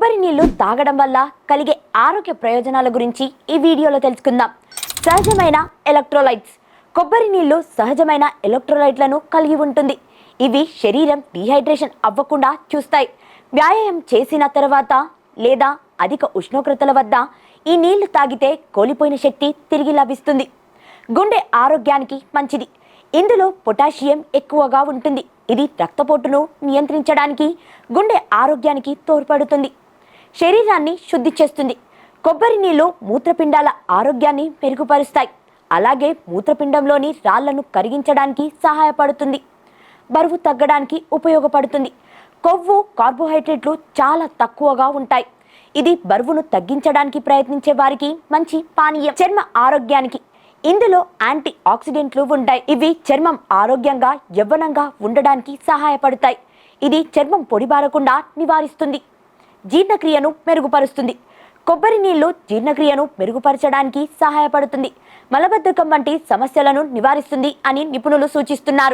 కొబ్బరి నీళ్ళు తాగడం వల్ల కలిగే ఆరోగ్య ప్రయోజనాల గురించి ఈ వీడియోలో తెలుసుకుందాం. సహజమైన ఎలక్ట్రోలైట్స్. కొబ్బరి నీళ్ళు సహజమైన ఎలక్ట్రోలైట్లను కలిగి ఉంటుంది. ఇవి శరీరం డీహైడ్రేషన్ అవ్వకుండా చూస్తాయి. వ్యాయామం చేసిన తర్వాత లేదా అధిక ఉష్ణోగ్రతల వద్ద ఈ నీళ్ళు తాగితే కోల్పోయిన శక్తి తిరిగి లభిస్తుంది. గుండె ఆరోగ్యానికి మంచిది. ఇందులో పొటాషియం ఎక్కువగా ఉంటుంది. ఇది రక్తపోటును నియంత్రించడానికి గుండె ఆరోగ్యానికి తోడ్పడుతుంది. శరీరాన్ని శుద్ధి చేస్తుంది. కొబ్బరి నీళ్ళు మూత్రపిండాల ఆరోగ్యాన్ని మెరుగుపరుస్తాయి. అలాగే మూత్రపిండంలోని రాళ్ళను కరిగించడానికి సహాయపడుతుంది. బరువు తగ్గడానికి ఉపయోగపడుతుంది. కొవ్వు కార్బోహైడ్రేట్లు చాలా తక్కువగా ఉంటాయి. ఇది బరువును తగ్గించడానికి ప్రయత్నించే వారికి మంచి పానీయం. చర్మ ఆరోగ్యానికి ఇందులో యాంటీ ఆక్సిడెంట్లు ఉంటాయి. ఇవి చర్మం ఆరోగ్యంగా యవ్వనంగా ఉండడానికి సహాయపడతాయి. ఇది చర్మం పొడిబారకుండా నివారిస్తుంది. జీర్ణక్రియను మెరుగుపరుస్తుంది. కొబ్బరి నీళ్ళు జీర్ణక్రియను మెరుగుపరచడానికి సహాయపడుతుంది. మలబద్ధకం వంటి సమస్యలను నివారిస్తుంది అని నిపుణులు సూచిస్తున్నారు.